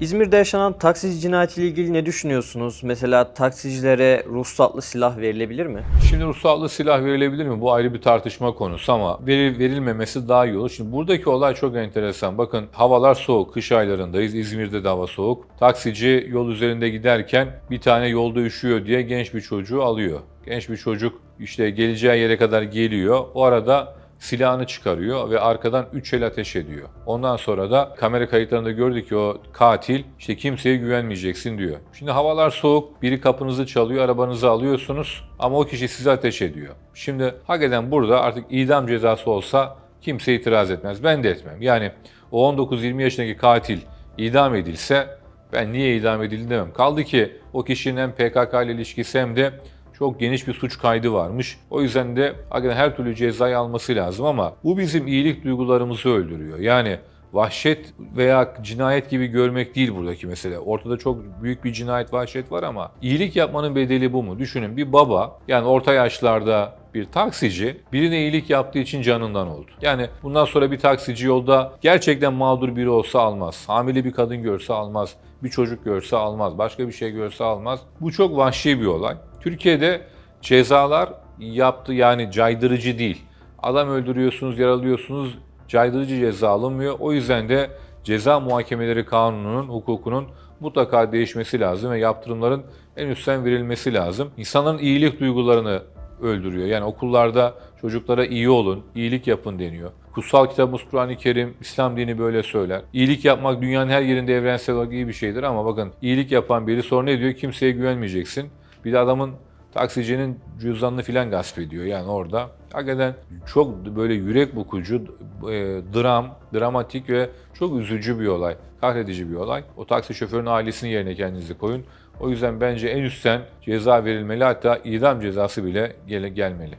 İzmir'de yaşanan taksici cinayetiyle ilgili ne düşünüyorsunuz? Mesela taksicilere ruhsatlı silah verilebilir mi? Şimdi ruhsatlı silah verilebilir mi? Bu ayrı bir tartışma konusu ama veril, verilmemesi daha iyi olur. Şimdi buradaki olay çok enteresan. Bakın havalar soğuk, kış aylarındayız. İzmir'de de hava soğuk. Taksici yol üzerinde giderken bir tane yolda üşüyor diye genç bir çocuğu alıyor. Genç bir çocuk işte geleceği yere kadar geliyor. O arada silahını çıkarıyor ve arkadan 3 el ateş ediyor. Ondan sonra da kamera kayıtlarında gördük ki o katil işte kimseye güvenmeyeceksin diyor. Şimdi havalar soğuk, biri kapınızı çalıyor, arabanızı alıyorsunuz ama o kişi size ateş ediyor. Şimdi hakikaten burada artık idam cezası olsa kimse itiraz etmez. Ben de etmem. Yani o 19-20 yaşındaki katil idam edilse ben niye idam edildi demem. Kaldı ki o kişinin hem PKK ile ilişkisi hem de çok geniş bir suç kaydı varmış. O yüzden de hakikaten her türlü cezayı alması lazım ama bu bizim iyilik duygularımızı öldürüyor. Yani vahşet veya cinayet gibi görmek değil buradaki mesele. Ortada çok büyük bir cinayet, vahşet var ama iyilik yapmanın bedeli bu mu? Düşünün bir baba yani orta yaşlarda bir taksici birine iyilik yaptığı için canından oldu. Yani bundan sonra bir taksici yolda gerçekten mağdur biri olsa almaz. Hamile bir kadın görse almaz. Bir çocuk görse almaz. Başka bir şey görse almaz. Bu çok vahşi bir olay. Türkiye'de cezalar yaptı yani caydırıcı değil. Adam öldürüyorsunuz, yaralıyorsunuz, caydırıcı ceza alınmıyor. O yüzden de ceza muhakemeleri kanununun, hukukunun mutlaka değişmesi lazım ve yaptırımların en üstten verilmesi lazım. İnsanların iyilik duygularını öldürüyor. Yani okullarda çocuklara iyi olun, iyilik yapın deniyor. Kutsal kitabımız Kur'an-ı Kerim, İslam dini böyle söyler. İyilik yapmak dünyanın her yerinde evrensel olarak iyi bir şeydir ama bakın iyilik yapan biri sonra ne diyor? Kimseye güvenmeyeceksin. Bir de adamın taksicinin cüzdanını filan gasp ediyor yani orada. Hakikaten çok böyle yürek bukucu, e, dram, dramatik ve çok üzücü bir olay. Kahredici bir olay. O taksi şoförünün ailesinin yerine kendinizi koyun. O yüzden bence en üstten ceza verilmeli hatta idam cezası bile gele- gelmeli.